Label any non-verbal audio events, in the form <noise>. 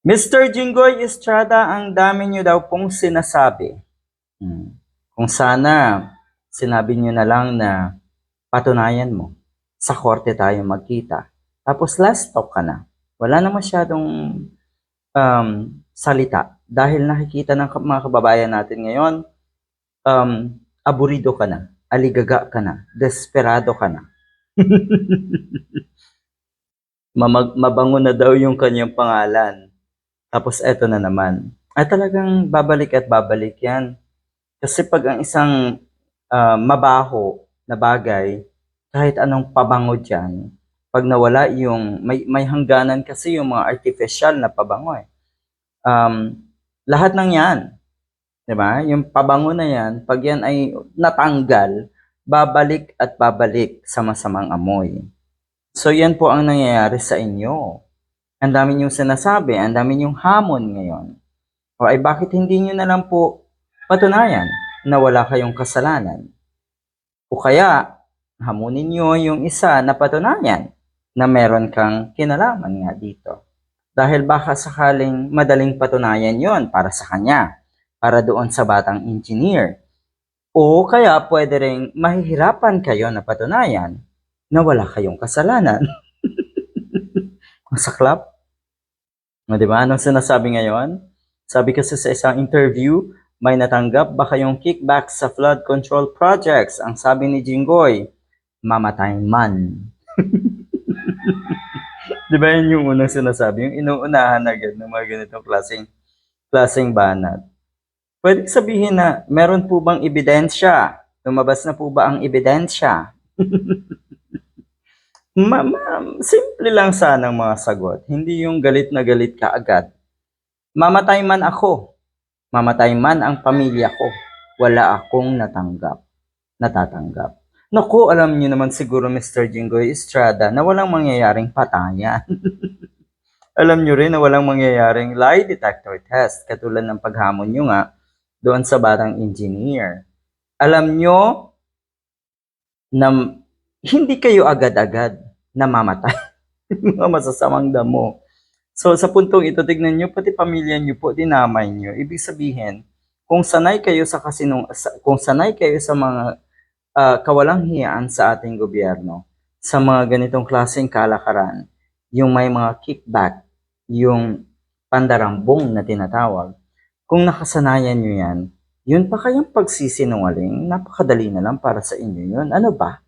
Mr. Jinggoy Estrada, ang dami niyo daw pong sinasabi. Hmm. Kung sana sinabi niyo na lang na patunayan mo, sa korte tayo magkita. Tapos last talk ka na. Wala na masyadong um, salita. Dahil nakikita ng mga kababayan natin ngayon, um, aburido ka na, aligaga ka na, desperado ka na. <laughs> Mamag- mabango na daw yung kanyang pangalan. Tapos eto na naman. Ay talagang babalik at babalik yan. Kasi pag ang isang ah, mabaho na bagay, kahit anong pabango dyan, pag nawala yung, may, may hangganan kasi yung mga artificial na pabango eh. Um, lahat ng yan, di ba? Yung pabango na yan, pag yan ay natanggal, babalik at babalik sa masamang amoy. So yan po ang nangyayari sa inyo. Ang dami niyong sinasabi, ang dami niyong hamon ngayon. O ay bakit hindi niyo na lang po patunayan na wala kayong kasalanan? O kaya, hamunin niyo yung isa na patunayan na meron kang kinalaman nga dito. Dahil baka sakaling madaling patunayan yon para sa kanya, para doon sa batang engineer. O kaya pwede rin mahihirapan kayo na patunayan na wala kayong kasalanan. <laughs> Masaklap? O, di ba? Anong sinasabi ngayon? Sabi kasi sa isang interview, may natanggap ba kayong kickback sa flood control projects? Ang sabi ni Jinggoy, mamatay man. <laughs> di ba yun yung unang sinasabi? Yung inuunahan agad ng mga ganitong klaseng, klaseng banat. Pwede sabihin na, meron po bang ebidensya? Lumabas na po ba ang ebidensya? <laughs> Ma, ma- simple lang sana ang mga sagot. Hindi yung galit na galit ka agad. Mamatay man ako. Mamatay man ang pamilya ko. Wala akong natanggap. Natatanggap. Naku, alam niyo naman siguro Mr. Jinggoy Estrada na walang mangyayaring patayan. <laughs> alam niyo rin na walang mangyayaring lie detector test katulad ng paghamon niyo nga doon sa batang engineer. Alam niyo na hindi kayo agad-agad namamatay. <laughs> mga masasamang damo. So sa puntong ito, tignan nyo, pati pamilya nyo po, dinamay nyo. Ibig sabihin, kung sanay kayo sa kasinung, sa- kung sanay kayo sa mga ah, kawalang hiyaan sa ating gobyerno, sa mga ganitong klaseng kalakaran, yung may mga kickback, yung pandarambong na tinatawag, kung nakasanayan nyo yan, yun pa kayang pagsisinungaling, napakadali na lang para sa inyo yun. Ano ba?